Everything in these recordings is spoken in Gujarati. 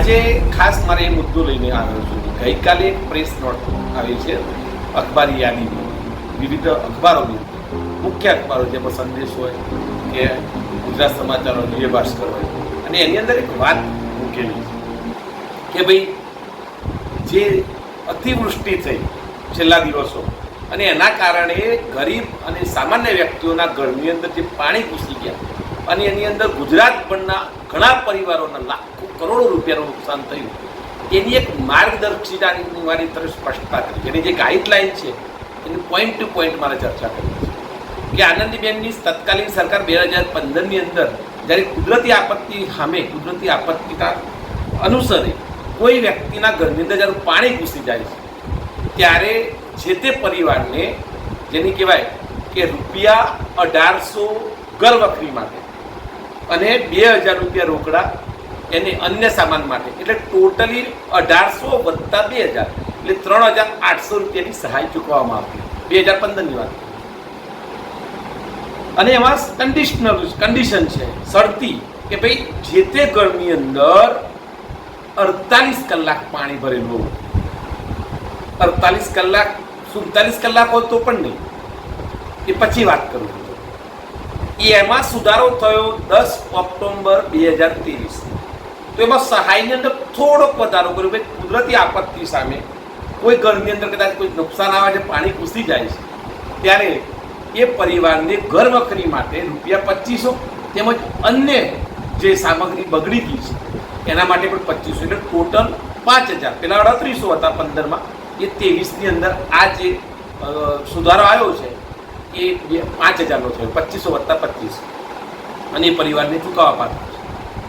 આજે ખાસ મારે એ મુદ્દો લઈને આવ્યો છું. ગઈકાલે એક પ્રેસ નોટ આવી છે અખબારી યાદીની વિવિધ અખબારોની. મુખ્ય અખબારો જેમાં સંદેશ હોય કે ગુજરાત સમાચારો વિજય ભાસ્કર હોય. અને એની અંદર એક વાત મૂકેલી છે કે ભાઈ, જે અતિવૃષ્ટિ થઈ છેલ્લા દિવસો અને એના કારણે ગરીબ અને સામાન્ય વ્યક્તિઓના ઘરની અંદર જે પાણી ઘૂસી ગયા અને એની અંદર ગુજરાતભરના ઘણા પરિવારોના લાખો કરોડો રૂપિયાનું નુકસાન થયું. એની એક માર્ગદર્શિતાની મારી તરફ સ્પષ્ટતા કરી. એની જે ગાઈડલાઇન છે, એની પોઈન્ટ ટુ પોઈન્ટ મારે ચર્ચા કરી છે. કે આનંદીબેનની તત્કાલીન સરકાર બે હજાર પંદરની અંદર જ્યારે કુદરતી આપત્તિ સામે, કુદરતી આપત્તિના અનુસરે કોઈ વ્યક્તિના ઘરની અંદર જ્યારે પાણી ઘૂસી જાય છે, ત્યારે જે તે પરિવારને જેની કહેવાય કે રૂપિયા અઢારસો ઘર વખરી માટે અને બે હજાર રૂપિયા રોકડા એને અન્ય સામાન માટે. એટલે ટોટલી અઢારસો વત્તા બે હજાર. એટલે ત્રણ હજાર આઠસો રૂપિયાની સહાય ચૂકવવામાં આવતી. બે હજાર પંદરની વાત. અને એમાં કન્ડિશનલ કન્ડિશન છે, શરતી, કે ભાઈ જે તે ઘરની અંદર અડતાલીસ કલાક પાણી ભરેલું હોવું અડતાલીસ કલાક, સુડતાલીસ કલાક હોય તો પણ નહીં. એ પછી વાત કરું. એમાં સુધારો થયો દસ ઓક્ટોબર બે હજાર ત્રેવીસ. તો એમાં સહાયની અંદર થોડોક વધારો કર્યો. ભાઈ, કુદરતી આપત્તિ સામે કોઈ ઘરની અંદર કદાચ કોઈ નુકસાન આવે છે, પાણી ઘૂસી જાય છે, ત્યારે એ પરિવારને ઘર વખરી માટે રૂપિયા પચીસો તેમજ અન્ય જે સામગ્રી બગડી ગઈ છે, એના માટે પણ પચીસો એટલે ટોટલ પાંચ હજાર. પેલા અડત્રીસો હતા પંદરમાં. એ ત્રેવીસની અંદર આ જે સુધારો આવ્યો છે, એ પાંચ હજારનો થયો. પચીસો વત્તા પચીસ. અને એ પરિવારને ચૂકવવા પાત્ર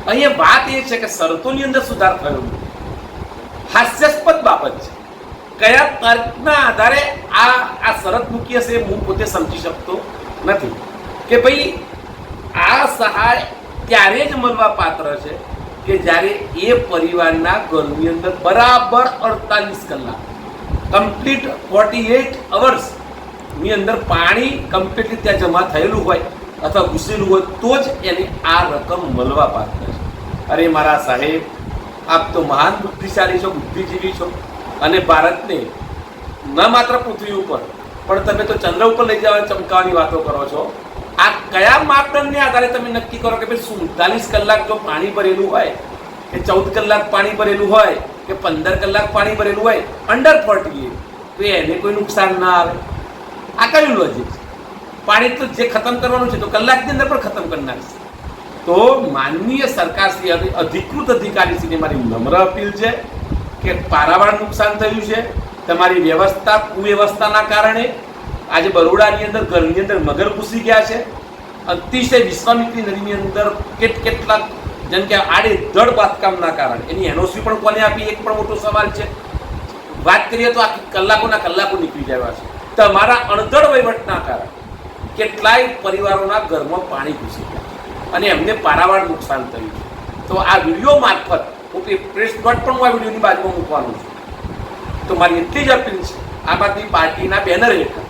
અહીંયા વાત એ છે કે શરતોની અંદર સુધાર થયો. હાસ્યાસ્પદ બાબત છે. કયા તર્કના આધારે આ આ શરત મૂકી હશે હું પોતે સમજી શકતો નથી. કે ભાઈ, આ સહાય ત્યારે જ મળવા પાત્ર છે કે જ્યારે એ પરિવારના ઘરની અંદર બરાબર અડતાલીસ કલાક કમ્પ્લીટ ફોર્ટી એટ અવર્સની અંદર પાણી કમ્પ્લીટલી ત્યાં જમા થયેલું હોય. અથવા ઘૂસેલું હોય તો જ એને આ રકમ મળવા પાત્ર છે. અરે મારા સાહેબ, આપ તો મહાન બુદ્ધિશાળી છો, બુદ્ધિજીવી છો અને ભારતને ન માત્ર પૃથ્વી ઉપર, પણ તમે તો ચંદ્ર ઉપર લઈ જવા ચમકાવવાની વાતો કરો છો. આ કયા માપદંડને આધારે તમે નક્કી કરો કે ભાઈ સુડતાલીસ કલાક જો પાણી ભરેલું હોય, કે ચૌદ કલાક પાણી ભરેલું હોય, કે પંદર કલાક પાણી ભરેલું હોય અંડર ફોર્ટી તો એને કોઈ નુકસાન ના આવે? આ કયું લોજિક છે? પાણી તો જે ખતમ કરવાનું છે તો કલાકની અંદર પણ ખતમ કરી નાખશે. તો માનનીય સરકારશ્રી અધિકૃત અધિકારીશ્રીને મારી નમ્ર અપીલ છે કે પારાવાર નુકસાન થયું છે. તમારી વ્યવસ્થા, કુવ્યવસ્થાના કારણે આજે બરોડાની અંદર, ઘરની અંદર મગર ઘૂસી ગયા છે. અતિશય વિશ્વામિત્રી નદીની અંદર કેટ કેટલાક, જેમ કે આડેધડ બાંધકામના કારણે. એની એનઓસી પણ કોને આપી? એક પણ મોટો સવાલ છે. વાત કરીએ તો આખી કલાકોના કલાકો નીકળી જવા છે. તમારા અણધડ વહીવટના કારણે. કેટલાય પરિવારોના ઘરમાં પાણી ઘૂસી ગયા. અને એમને પારાવાર નુકસાન થયું છે. તો આ વીડિયો મારફત હું પ્રેસ નોટ પણ હું આ વિડીયોની બાજુમાં મૂકવાનું છું. તો મારી એટલી જ અપીલ છે, આમ આદમી પાર્ટીના બેનર હેઠળ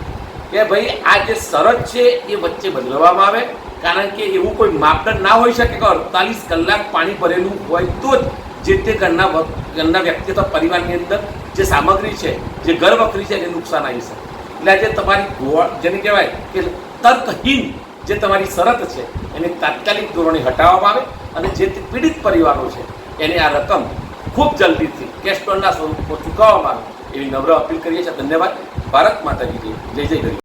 કે ભાઈ આ જે શરત છે એ વચ્ચે બદલવામાં આવે, કારણ કે એવું કોઈ માપદંડ ના હોઈ શકે કે અડતાલીસ કલાક પાણી ભરેલું હોય તો જ જે તે ઘરના ઘરના વ્યક્તિ અથવા પરિવારની અંદર જે સામગ્રી છે, જે ઘર વખરી છે, એને નુકસાન આવી શકે. એટલે આજે તમારી ગોળ જેને કહેવાય કે તર્કહીન જે તમારી શરત છે, એને તાત્કાલિક ધોરણે હટાવવામાં આવે અને જે તે પીડિત પરિવારો છે, એને આ રકમ ખૂબ જલ્દીથી કેસ્ટોનના સ્વરૂપમાં ચૂકવવામાં આવે એવી નમ્ર અપીલ કરીએ છીએ. ધન્યવાદ. ભારત માતાજી જય. જય ગરીબ